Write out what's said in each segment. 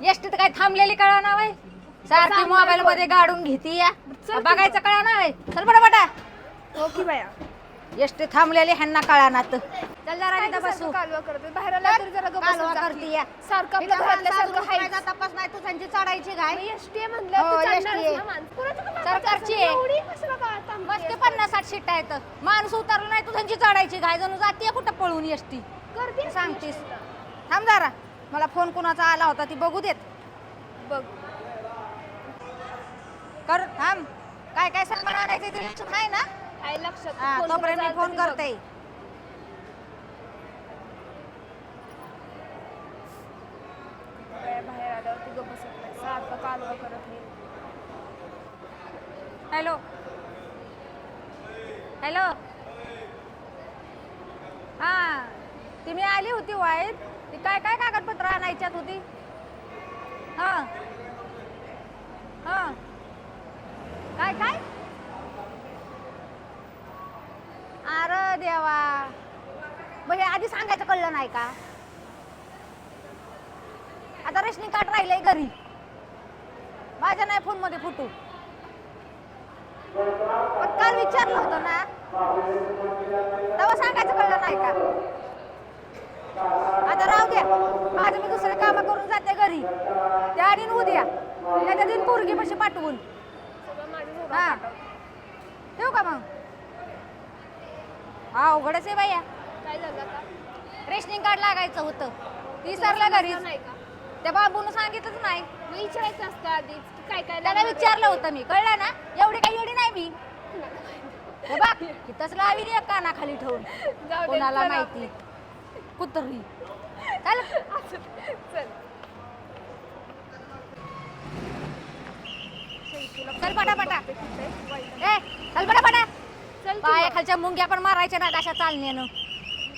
एसटीत काय थांबलेली कळा ना वय सारखी मोबाईल मध्ये गाडून घेती या. बघायचं कळा ना वय चल बडा बडा. हो की बाया. एसटी थांबलेली ह्यांना कळा ना चल जरा काय इथं ते बसू. सारखं कालवा करतोय? बाहेर आला तरी जरा गप्प कालवा बसत जा करती की. या. सारखं आपल्या इथं घरातल्या माणसं सारखं अजून हायच. उठवायचा तपास नाही तुझ्यांची चढायची एसटी हो, आहे. ना सरकारची? आहे. मस्त पन्नास साठ सीट आहेत. माणूस उतरला नाही तुझ्यांची चढायची काय जणू जातीये कुठं पळून एसटी? सांगतेस. थांब जरा. मला फोन कुणाचा आला होता ती बघू देत. बघ. कर थांब. काय काय सामान आणायचं ते लक्षात नाही ना? आहे लक्षात. हा, फोन तोपर्यंत मी कुणाचा फोन आलता ते बघ. करते. बाहेर आल्यावरती गप्प बसत नाही. सारखं कालवा करत नाही. हॅलो. हॅलो. हा ती मी आली होती वाईट. ती काय काय कागदपत्र आणायच्यात होती? हा. हा. काय काय? अरे देवा. मग हे आधी सांगायचं कळलं नाही का? आता रेशनिंग कार्ड राहिलंय घरी. माझ्या नाही फोनमध्ये फोटो. पण काल विचारलं होतं ना. तेव्हा सांगायचं कळलं नाही का? आता राहू द्या. माझं मी दुसरे काम करून जाते घरी. त्या आणि उद्या त्याच्या दिन पोरगी पशी पाठवून. हा. ठेवू का मग? हा अवघडच आहे बाया काय झालं आता? रेशनिंग कार्ड लागायचं होतं. ती सरला घरी समजलं नाही का? त्या बाबून सांगितलंच नाही. मग विचारायचं असतं आधीच की काय काय त्याला लागणार. विचारलं होतं मी. कळलं ना? एवढी काही एवढी नाही मी. हे बघ इथंच लावी दे कानाखाली ठेवून. जाऊ दे, कोणाला चला माहिती. कुत्री. चल. चल चल पटापटा. ए चल पटापटा. चल की पाया मग. खालच्या मुंग्या पण मारायच्या ना अशा चालण्यानं.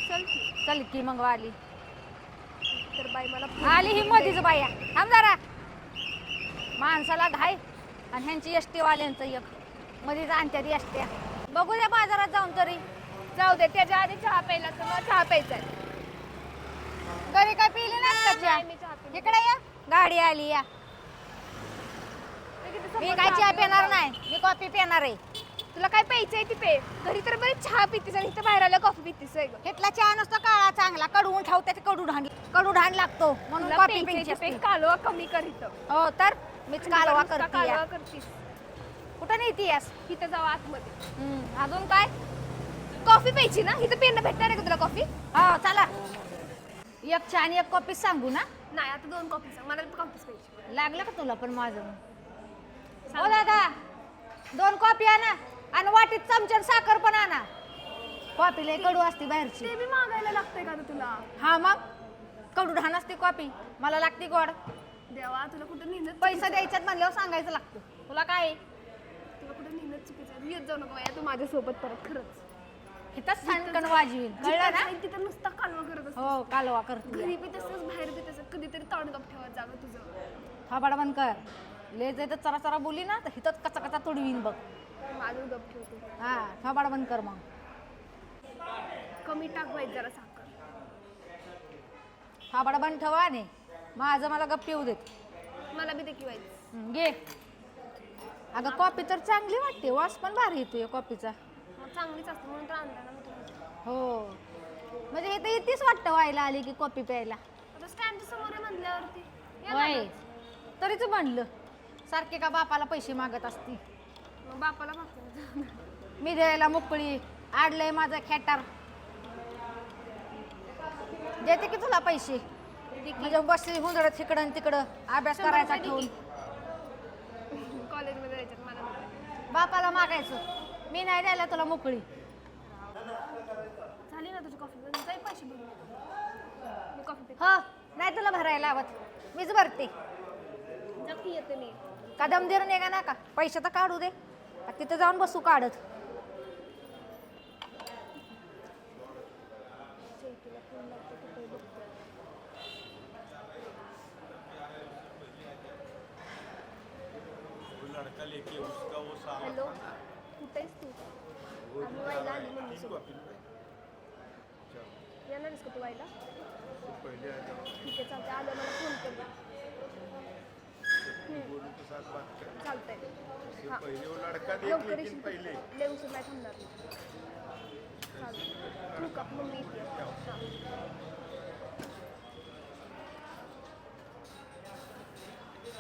चल की. चल की मग आली तर बाई मला आली ही मधीच बाया. थांब जरा. माणसाला घाय. आणि ह्यांची एसटी वाल्यांचं एक. मधीच आणत्या ती एसट्या. बघू द्या बाजारात जाऊन तरी. जाऊ दे त्याच्या आधी चहा प्यायला तर चहा प्यायचा घरी काय पिली नाही का चहा? नाही. इकडे या. गाडी आली या. मी काय चहा पिणार. नाही? मी कॉफी पिणार आहे. तुला काय प्यायचंय ती पे. घरी तर बरी चहा पितीस आणि इथं बाहेर आल्या कॉफी पितीस. घेतला चहा नसतो काळा चांगला. कडवून ठेवते ते कडू ढाण कडू ढाण लागतो. म्हणून कॉफी प्यायचंय प्यायची ते पे. असते. कालवा कमी कर इथं. हो तर मीच कालवा करते कालवा करतीस. कुठं नेतीयस? इथं जाऊ आतमध्ये. अजून काय? कॉफी प्यायची ना? इथं पेन भेटणार आहे का तुला कॉफी? हो चला. एक चहा आणि एक कॉफी सांगू ना? नाही आता दोन कॉफी सांग. मला कॉफीच प्यायची लागलं का तुला पण माझं? हो दादा दोन कॉफी आणा आणि वाटीत चमच्यान साखर पण आणा. कॉफी लय कडू असते बाहेरची. ते बी मागायला लागतंय का तुला? हा मग? कडू ढाण असते कॉफी. मला लागते गोड. देवा तुला कुठं नेहमीच पैसा द्यायच्यात म्हणल्यावर सांगायचं लागतं. तुला काय? आहे? तुला कुठं नेहमीच चुकीचं? आहे. येत जाऊ नको बाया तू माझ्यासोबत परत खरंच. इथंच छानकण वाजवीन. कळलं ना? तिथं नुसता कालवा करत असतो हो कालवा करते घरी बी तसंच बाहेर बी तसंच कधीतरी ताण गप ठेवत जावं तुझं. थाबाड बंद कर. ले तर चरा चरा बोली ना तर हिथंच कचा कचा तोडवीन बघ. माझं गप ठेवतो हा थाबाड बंद कर मग. कमी टाक बाई जरा साखर. थाबाड बंद ठेवा ने माझं मला गप्प येऊ देत. मला बी ते किवायचं हं, घे. अगं कॉफी तर चांगली वाटते. वास पण भारी येतोय मग चांगलीच असते म्हणून तर आणलं ना मी तुला हो. म्हणजे इथं इथेच वाटतं व्हायला आली की कॉफी प्यायला. आता स्टँडच्या समोर आहे म्हणल्यावरती. ये होय. ना. तरीच म्हणलं. सारखे का बापाला पैसे मागत असती? मग बापाला मागतो मी द्यायला मोकळी. आडलंय माझं खेटार. देते की तुला पैसे? म्हणजे बसली हुंदडत इकडं आणि तिकडं. अभ्यास शंभर करायचा रुपये ठेवून. कॉलेजमध्ये जायच्यात मला. बापाला मागायचं. मी नाही द्यायला तुला मोकळी. झाली ना तुझी कॉफी जाई पैसे भरून मी कॉफी पिते. हो नाही तुला भरायला लावत मीच भरते. नक्की येते मी. कदम देर निघा ना का? पैसे तर काढू दे. आ तिथं जाऊन बसू काढत. काही लड़का लेके उसका वो हॅलो कुठेच तू. आम्ही व्हायला आली मम्मी सोबत. येणारच का तू व्हायला. ठीक आहे चालतंय. आलं मला फोन कर. हाय लवकर का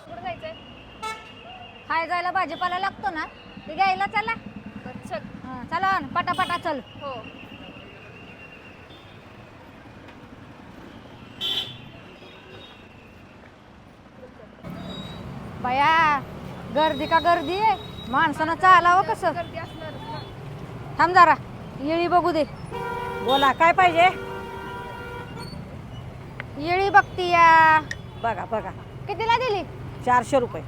कुठं जायला भाजीपाला लागतो ना. ते घ्यायला चला. हं, चला न, पटापटा चल. हो. बया गर्दी का गर्दी? आहे माणसानं चालावं कसं? गर्दी थांब जरा येळी बघू दे. बोला काय पाहिजे? येळी बघती या. बघा बघा. कितीला दिली? चारशे रुपये.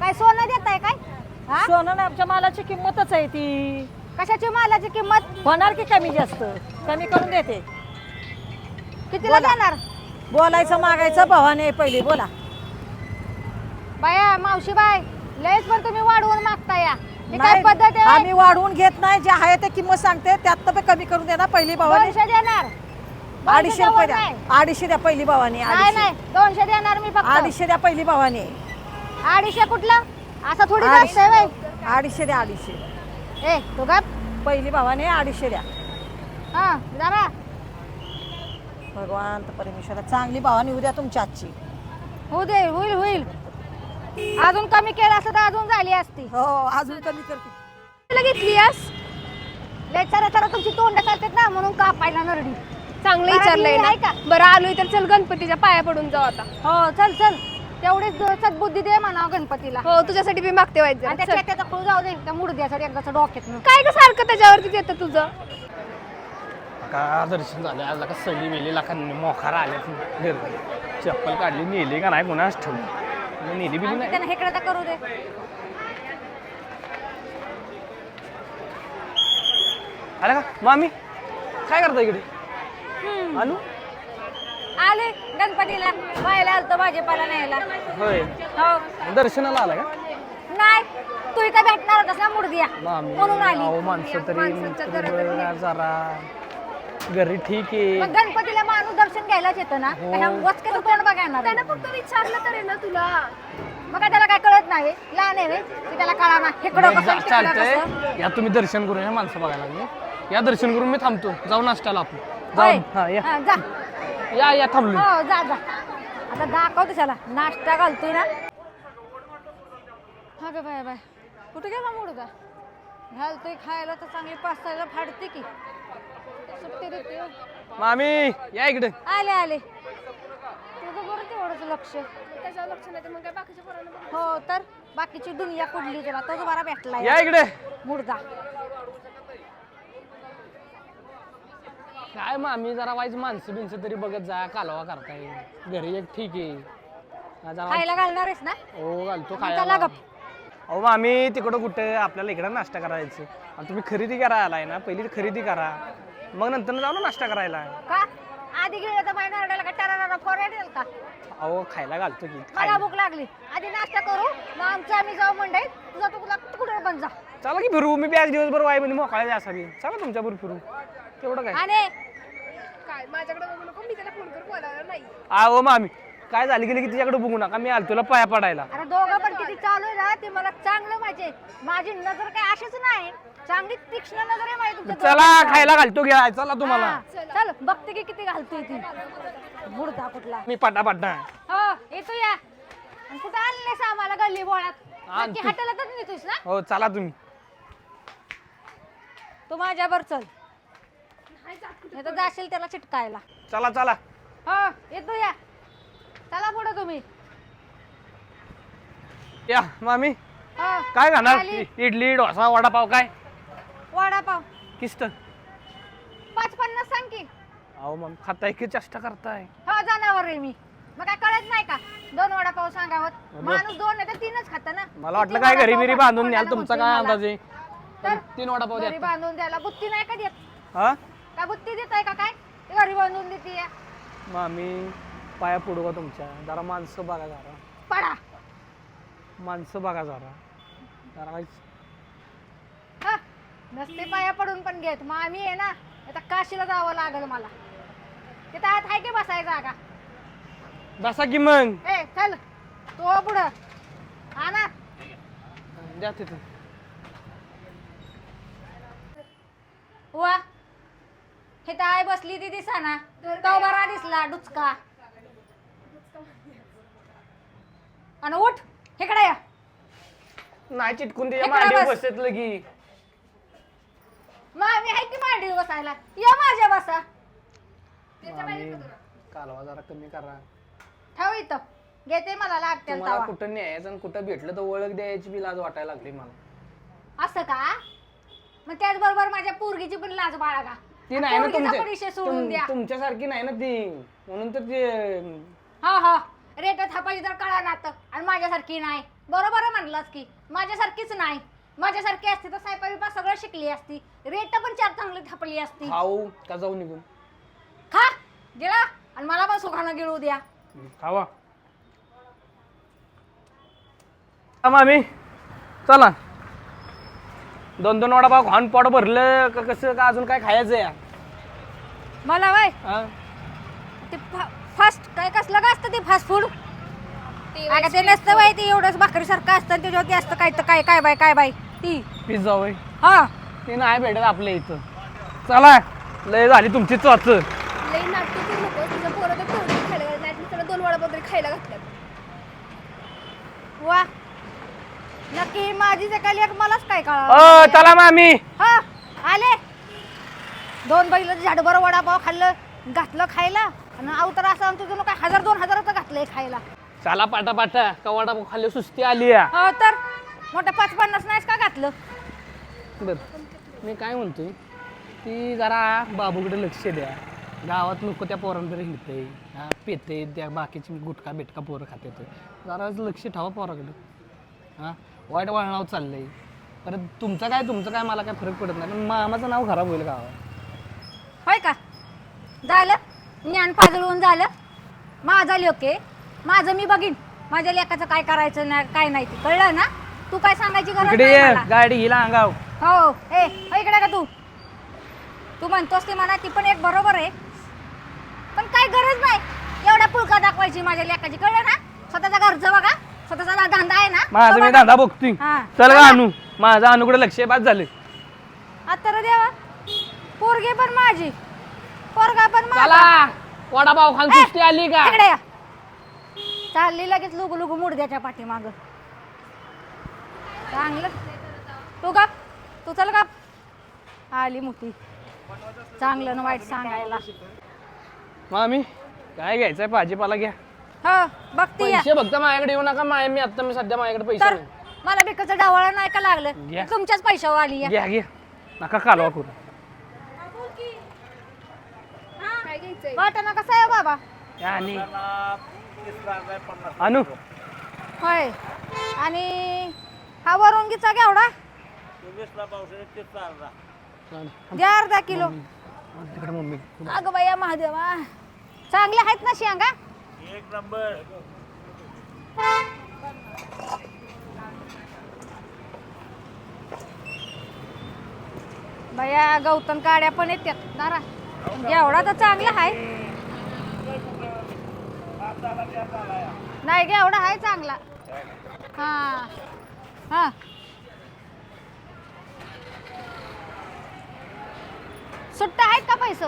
काय सोनं देताय काय? हा? सोनं ना आमच्या मालाची किंमतच आहे ती. कशाची मालाची किंमत? होणार की कमी जास्त? कमी करून देते. कितीला बोला. देणार? बोलायचं मागायचं भावाने पहिली बोला. बाया मावशी बाय लयच पण तुम्ही वाढवून मागता या. ही काय नाही, पद्धत आहे? आम्ही वाढवून घेत नाही जे आहे ते किंमत सांगते त्यात तर कमी करून देणार पहिली भावाने. दोनशे देणार. अडीचशे रुपये द्या. नाही. अडीचशे द्या पहिली भावाने नाही अडीचशे. नाही दोनशे देणार मी फक्त. अडीचशे द्या पहिली भावाने. अडीचशे कुठलं? असं थोडी अडीचशे जास्त बाई. अडीचशे द्या अडीचशे. ए तू काय पहिली भावाने अडीचशे द्या. हा जरा. भगवान तर परमेश्वरा चांगली भावाने उद्या तुमच्या आजची. होऊ दे होईल होईल. अजून कमी केलं असतं तर अजून झाली असती. हो अजून कमी करते. तुला घेतली यास लय चरा चरा तुमची तोंड चालतात ना म्हणून कापायला नरडी. चांगलं विचारलंय ना. का? बरं आलोय तर चल गणपतीच्या पाया पडून जाऊ आता. हो चल चल. तेवढीच सद्बुद्धी दे म्हणा गणपतीला. हो तुझ्यासाठी मी मागते आणि व्हायचं त्या चेत्याचा खूळ जाऊ दे त्या मुडद्यासाठी एकदाच डोक्यात काय ग सारखं त्याच्यावरतीच येतं तुझं? का दर्शन झालं आज का सगळी मेली लाखा मोखारा आल्या चप्पल काढली नेली का नाही कोणाच ठेवली नेली बिली नाही? त्यांना हेकडे तर करू दे. आला का? मामी? काय करता इकडे? आणू आले गणपतीला. व्हायला आलतो भाजीपाला न्यायला. होय. हो. दर्शनाला आला का? नाही. तू इथं भेटणार होतास ना मुडद्या मामी म्हणून आली. अहो माणसं तरी बघा जरा. घरी ठीक आहे. मग गणपतीला माणूस दर्शन घ्यायलाच येतं ना? हो. ह्या वचक्याचं तोंड बघायला त्यानं फक्त विचारलं तर आहे ना तुला. मग काय त्याला काय कळत नाही. लहान आहे व्हय, की त्याला कळा ना. हेकडं कसं जा- तिकडं कसं चालतंय. या तुम्ही दर्शन करून या माणसं बघायला लागले. या दर्शन करून मी थांबतो. जाऊ नाश्त्याला आपण. होय. जाऊ हा या. हा, जा. या या थांबलो हो जा जा. आता दाखवतो त्याला नाश्ता घालतोय ना. हा गे बाय बाय. कुठे गेला मुडगा घालतोय खायला तर चांगली पाचसायला फाडते की. सुट्टी देते हो. मामी या इकडे. आले आले. तुझं बरं तेवढंच लक्ष. त्याच्यावर लक्ष नाही तर मग काय बाकीच्या पोरांना. हो तर बाकीची दुनिया कुठली तुला? तोच बरा भेटला या इकडे. मुडदा. काय मामी जरा वाईज माणसं बिनसं तरी बघत जा कालवा करताय. घरी एक ठीक आहे. हा, जरा खायला घालणार आहेस ना? हो घालतो चला खायला. गप. अहो मामी तिकडं कुठे आपल्याला इकडं नाश्ता करायचं. आणि तुम्ही खरेदी करायला आलाय ना पहिली खरेदी करा. मग नंतर जाऊ ना नाश्ता करायला. का? आधी गेलं तर का टरारा का? अहो खायला घालतो की मला खायला. भूक लागली. आधी नाश्ता करू मग आमचं आम्ही जाऊ मंडईत. तुझा तू तुला कुठे पण जा. चला की फिरू. मी बॅग दिवसभर वाईमध्ये मोकळा द्या असावी चला तुमच्याबरोबर फिरू. तेवढं काय? आणि काय? माझ्याकडे बघू नको मी त्याला फोन कर बोलायला नाही अहो मामी काय झाली? गेली की तिच्याकडे बघू नका. मी आलो तुला पाया पडायला. अरे दोघं पण किती चालू आहे ना ते मला चांगलं माहिती माझी नजर काय अशीच नाही. चांगली तीक्ष्ण नजर आहे माझी तुमच्या चला दोघांची. खायला घालतो घ्या. चला तुम्हाला. हा, चल. बघते की किती घालतोय ती. मुडदा कुठला. मी पटापटा हो येतो या. आणि कुठं आणलेस आम्हाला गल्ली बोळात? आणतो. नक्की हॉटेलातच नेतोयस ना? हो चला तुम्ही. तू माझ्यावर चल. नाही तर जाशील त्याला चिटकायला. चला चला. हो येतो या. चला पुढे तुम्ही. या मामी. हो. काय खाणार. इ- इडली डोसा वडापाव काय? वडापाव. किस्त. पाच पन्नास सांग की. अहो मग खाताय की चेष्टा करताय. हो जनावर आहे मी. मग काय कळत नाही का? दोन वडापाव सांगावत बरं. माणूस दोन नाही तर तीनच खाता ना. मला वाटलं किती काय घरी वडापाव बिरी बांधून न्याल कोणाला तुमचा काय मला? अंदाज आहे? तर तीन वडापाव घरी द्या बांधून द्यायला बुत्ती नाही का देत? हा? का बुत्ती देत आहे का काय? ते घरी बांधून देते या. मामी पाया पुढू का तुमच्या. जरा माणसं बघा जरा. पडा. माणसं बघा जरा. जरा हा नसते पाया पडून पण घेत. मग आम्ही आहे ना आता काशीला जावं लागल मला. तिथं आत आहे की बसाय जागा? बसा की मग. ए चल. तो पुढं. हा ना. द्या तिथं. वा. तर आई बसली ती दिसा ना तो बरा दिसला डुचका. आणि उठ इकडे या. नाही चिटकून तिच्या इकडे मांडीवर बस. बसत लगी. मामी आहे की मांडीवर बसायला? या माझ्या बसा. मामी, कालवा जरा कमी करा. ठेव इथं. घेते मला लागते तुम्हाला तवा. कुठं न्यायचं आणि कुठं भेटलं तर ओळख द्यायची बी लाज वाटायला लागली मला. असं का? मग त्याचबरोबर माझ्या पोरगीची पण लाज बाळा का ती नाही ना पोरगीचा तुमच्या सोडून तुम- द्या. तुमच्यासारखी नाही ना ती. म्हणून तर ते हा हा. रेट थापायची तर कळा नात आणि माझ्यासारखी नाही. बरोबर म्हणलास की. माझ्यासारखीच नाही. माझ्यासारखी असती तर सायपा बिपा सगळं शिकली असती. रेट पण चार चांगली थापली असती. खाऊ का जाऊ निघून? खा. गिळा आणि मला पण सुखानं गिळू द्या. खावा. हा मामी. चला. दोन दोन वडापाव खाऊन पोट भरलं का कसं का अजून काय खायचं या मला वय. हा? ते फास्ट काय कसलं का असतं ते फास्ट फूड अगं ते नसतं बाई ते एवढंच भाकरी सारखं असतं आणि त्याच्यावरती असतं काय तर काय काय बाय काय बाय ती. पिझ्झा वय. हा. ती नाही भेटत आपल्या इथं. चला लय झाली तुमची चोच लई नाटक करू नको तुझं पोरं तर खायला घालत नाही त्याला दोन वडा वगैरे खायला घातल्यात. वा. नक्की माझी जकाली एक मलाच काय अ कळा चला मामी. हा आले. दोन बैल झाडभर वडापाव खाल्लं घातलं खायला आणि अवतर असं आमचं जणू काय हजार दोन हजाराचं घातलंय खायला. चला पाटा पाटा का वडापाव खाल्ले सुस्ती आली या. हो तर मोठं पाच पन्नास नाहीच का घातलं? बर मी काय म्हणतोय ती जरा बाबूकडे लक्ष द्या. गावात लोक त्या पोरांकडे हिंडते हा पेते त्या बाकीची गुटखा बिटका पोरं खाते जरा लक्ष ठेवा पोराकडे. हा वाईट वळणावर चाललंय. परत तुमचं काय तुमचं काय मला काय फरक पडत नाही. पण मामाचं नाव खराब होईल गावात. होय का? झालं. ज्ञान पाजळून झालं. माझा ओके. माझं मी बघीन. माझ्या लेकाचं काय करायचं नाही काय नाही ते. कळलं ना? तू काय सांगायची गरज इकडे नाही ये मला. गाडी हिला अंगाव. हो. ए हो इकडे का तू? तू म्हणतोस ते म्हणा ती पण एक बरोबर आहे. पण काय गरज नाही एवढा पुळका दाखवायची माझ्या लेकाची. कळलं ना? स्वतःचा घरचं बघा. स्वतःचा धंदा आहे ना? माझा तो मी बघा. धंदा बघतोय. हा. चल का आणू. माझा अनुकडे लक्ष बाद झाले आता देवा. पोरगी पण माझी. पोरगा पण माझा. चला वडापाव खान सुस्ती आली का? इकडे या. चालली लगेच लुगू लुगू मुडद्याच्या पाठीमाग. चांगलं. तू का तू चल का आली मोठी. चांगलं ना वाईट सांगायला. मामी काय घ्यायचंय? भाजीपाला घ्या. हो बघती या. पैसे फक्त माझ्याकडे येऊ नका. माय मी आता मी सध्या माझ्याकडे पैसे तर नाही. मला बिकाचं डावळा नाही का लागलं? घ्या. तुमच्याच पैशावर आली या. घ्या घ्या. नका कालवा करू काय घ्यायचंय वाटाणा कसा आहे हो बाबा? आणि आणू होय. आणि हा वरुंगीचा घेवडा? अर्धा द्या अर्धा किलो. तिकडे मम्मी. अगं बाया महादेवा. चांगले आहेत ना शेंगा? एक नंबर. बया गौतम काड्या पण येतात दारा. घेवडा तर चांगला आहे. नाही घेवडा आहे चांगला. हा. हा. सुट्टा आहेत का पैसे?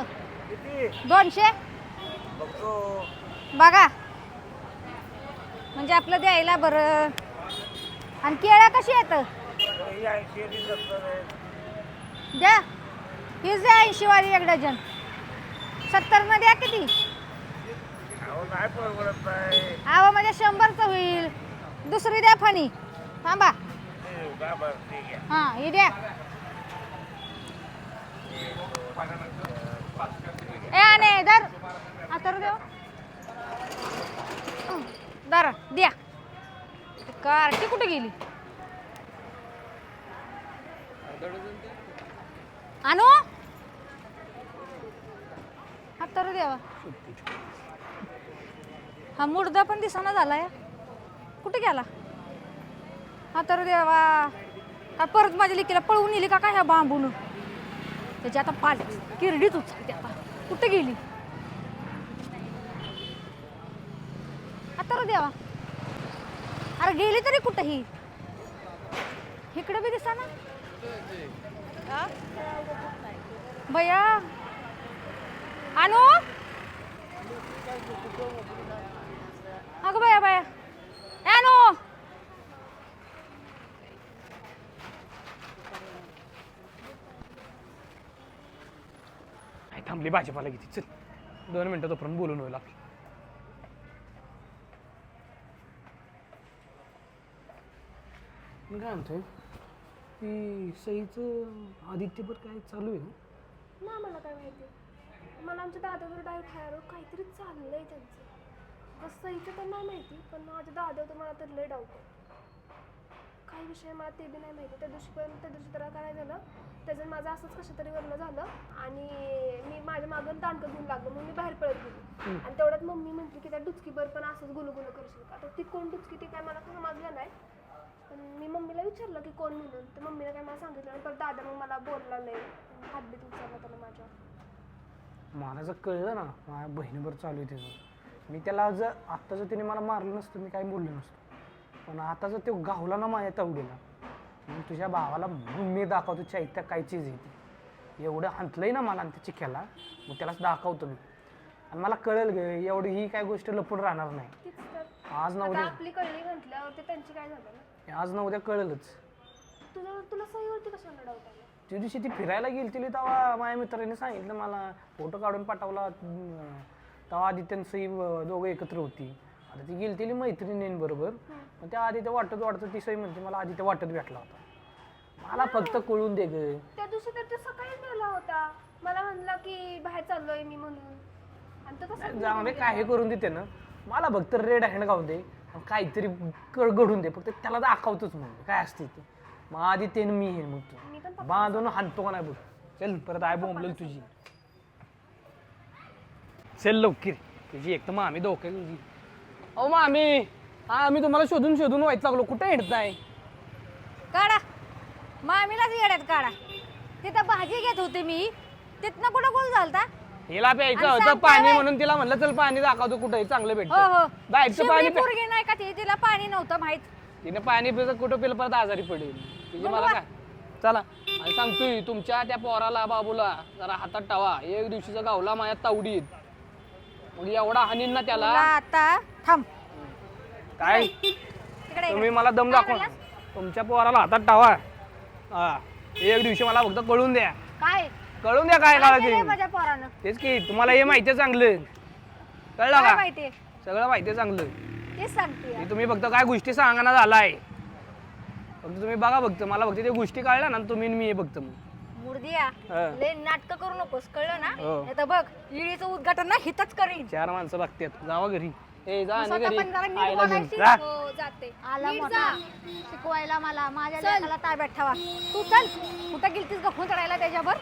दोनशे? बघा. म्हणजे आपलं द्यायला बरं. आणि केळ्या कशी येतं द्या हीच द्या. ऐंशी वाली एक डझन. सत्तर न द्या किती नाही परवडत नाही. आवा म्हणजे शंभरचं होईल. दुसरी द्या फणी. थांबा. ते बरं हा ही द्या. ए आणे दर आता देव दर द्या. कारटी कुठे गेली आणू हा तर देवा हा मुर्दा पण दिसाना झालाय कुठे गेला? हा तर देवा. का परत माझ्या लेकीला पळवून नेली का काय ह्या बांबून? त्याची आता पाल किरडीच उचलते आता. कुठे गेली? आता रे देवा. अरे गेली तरी कुठं ही? इकडे बी दिसा ना भैया. आणू अगं भैया ए, आणू काय थांबली भाजीपाला किती. चल दोन मिनटं तोपर्यंत बोलून होईल आपलं. मी काय म्हणतोय की सईचं आदित्यभर काय चालू आहे ना? मला काय माहिती. मला आमच्या दादावर डायरेक्ट हायर काहीतरी चाललंय त्यांचं. कसं इथं तर नाही माहिती पण माझ्या दादावर मला तर लय डाऊट काही विषय मला ते बी नाही माहिती. त्या दिवशी पण त्या दिवशी तर काय झालं त्याचं माझं असंच कशा तरी वरनं झालं आणि मी माझ्या मागं दांडकं घेऊन लागलो. मग मी बाहेर पळत गेली. आणि तेवढ्यात मम्मी म्हटली की त्या डुचकीवर पण असंच गुलगुल करशील का? आता ती कोण डुचकी ती काय मला समजलं नाही. पण मी मम्मीला विचारलं की कोण म्हणून? तर मम्मीने काय मला सांगितलं परत दादा मग मला बोलला नाही हातबीत उचलला त्याला माझ्या मला जर कळलं ना माझ्या बहिणीवर चालू आहे त्याचं मी त्याला जर आत्ता जर तिने मला मारलं नसतं मी काही बोललो नसतो. पण आता जर तो गावला ना माझ्या तावडीला मग तुझ्या भावाला म्हणून मी दाखवतो चैत्या काय चीज येते एवढं हंतलंय ना मला आणि त्या चिक्याला मग त्यालाच दाखवतो मी. आणि मला कळेल गे एवढी ही काय गोष्ट लपून राहणार नाही. आज ना उद्या आपली कळली म्हटल्यावर ते त्यांची काय झालं ना? आज ना उद्या कळेलच. तुझं तुला कशाला डाऊट आला त्या दिवशी ती फिरायला गेली तिला तेव्हा माझ्या मित्राने सांगितलं मला फोटो काढून पाठवला अं, तेव्हा सई अं, दोघं एकत्र होती. आता ती गेली तिली मैत्रिणींबरोबर. मग त्या आदित्य वाटत वाटत ती सई म्हणते मला आदित्य वाटत भेटला होता. मला फक्त कळून दे ग. त्या दिवशी तर ते सकाळी गेला होता. मला म्हणला की बाहेर चाललोय मी म्हणून. आणि तो तसं जाऊ दे काय करून देते ना? मला फक्त रेड हँड गावून दे आणि काहीतरी कळ घडून दे. फक्त त्याला दाखवतोच म्हणून. काय असते ते? मग आदित्य आणि मी हे मग मी पण तू बांधून हाणतो का नाही बघ. चल परत आय बोंबलेल तुझी. चल लवकर. तुझी एक तर मामी धोके तुझी अहो मामी हा आम्ही तुम्हाला शोधून शोधून व्हायचं लागलो. कुठे हिंडताय काढा. मामीलाच येड्यात काढा. तिथं भाजी घेत होते मी. तिथनं कुठं गोल झालता? हिला प्यायचं आणि होतं पाणी. म्हणून तिला म्हणलं चल पाणी दाखवतो कुठे चांगलं हो भेटतं. हो बाहेरचं पाणी प्या. पोरगी नाही का ती? तिला पाणी नव्हतं माहीत. तिने पाणी पिलं कुठं पिलं परत आजारी पडेल. तिची मला काय? चला. आणि सांगतोय तुमच्या त्या पोराला बाबूला जरा हातात टावा एक दिवशीचा गावला माझ्या तावडीत. मग एवढा हानीन ना त्याला. तुला आता थांब. काय? तिकडे तुम्ही मला दम दाखवा. तुमच्या पोराला हातात टावा. हा. एक दिवशी मला फक्त कळून द्या. काय? कळून द्या काय माझ्या पोरानं. तेच की तुम्हाला हे माहिती आहे चांगलं. कळलं काय का? माहितीये सगळं माहिती आहे चांगलं. तेच सांगते तुम्ही फक्त काय गोष्टी सांगणार झालाय. फक्त तुम्ही बघा फक्त मला फक्त ते गोष्टी कळल्या ना तुम्ही आणि मी हे बघतो मग. मुर्दिया हा. लय नाटक करू नकोस कळलं ना? हो. नाही तर बघ इडीचं उद्घाटन ना हितच करीन. चार माणसं बघतात. जावा घरी. ए जा आणि स्वतः घरी. पण जरा नीट आईला घेऊन. बोलायची. जा. हो जाते. आला नीट मोठा. जा. शिकवायला मला. माझ्या लेकाला ताब्यात ठेवा. तू चल. कुठं गेलतीस गफून चढायला त्याच्यावर?